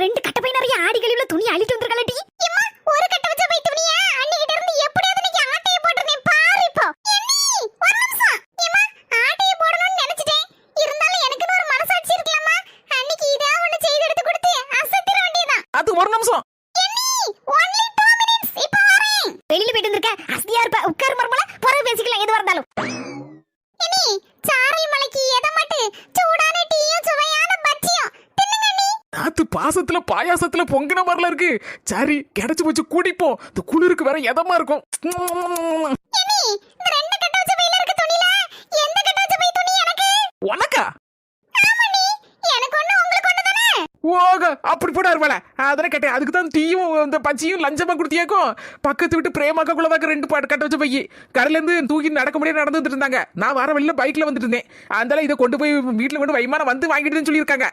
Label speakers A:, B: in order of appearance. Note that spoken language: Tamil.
A: ரெண்டு கட்ட பை நிறைய ஆடி கழிவுல துணி அள்ளிட்டு வந்திருக்கலடி அம்மா ஒரு கட்ட வச்ச பை துணியா? அன்னிக்கிட்ட இருந்து எப்படியாவது நீங்க ஆட்டைய போட்டுறேன் பாரு இப்போ. எண்ணி ஒரு நிமிஷம். அம்மா ஆட்டைய போடணும்னு நினைச்சிட்டேன். இருந்தாலும் எனக்கு ஒரு மனசாட்சி இருக்கலாமா அன்னைக்கு இதா ஒண்ணு செய்து எடுத்து கொடுத்து அசத்திர வேண்டியதான்
B: அது ஒரு நிமிஷம்.
A: எண்ணி ஒன்லி 2 மினிட்ஸ் இப்போ வரேன். வெளியில போயிட்டு வந்திருக்க. அஸ்தியா இருப்ப. உட்கார் மர்மல
B: நாத்து பாசத்துல பாயாசத்துல பொங்கின மாதிரில இருக்கு. சரி கிடைச்சு போச்சு குடிப்போம். இந்த குளிருக்கு வேற எதமா இருக்கும்? உனக்கா? ஓக அப்படி போட இருவல அதெல்லாம் கேட்டேன். அதுக்கு தான் டீயும் இந்த பச்சியும் லஞ்சமா கொடுத்தியாக்கும். பக்கத்து விட்டு பிரேமாக்கா குள்ளதாக்க ரெண்டு பாட்டு கட்ட வச்ச பையி கடையில இருந்து தூக்கி நடக்க முடியாது நடந்து வந்துட்டு இருந்தாங்க. நான் வர வெளியில பைக்ல வந்துட்டு இருந்தேன். அதனால இதை கொண்டு போய் வீட்டுல கொண்டு வைமான வந்து வாங்கிட்டுன்னு சொல்லியிருக்காங்க.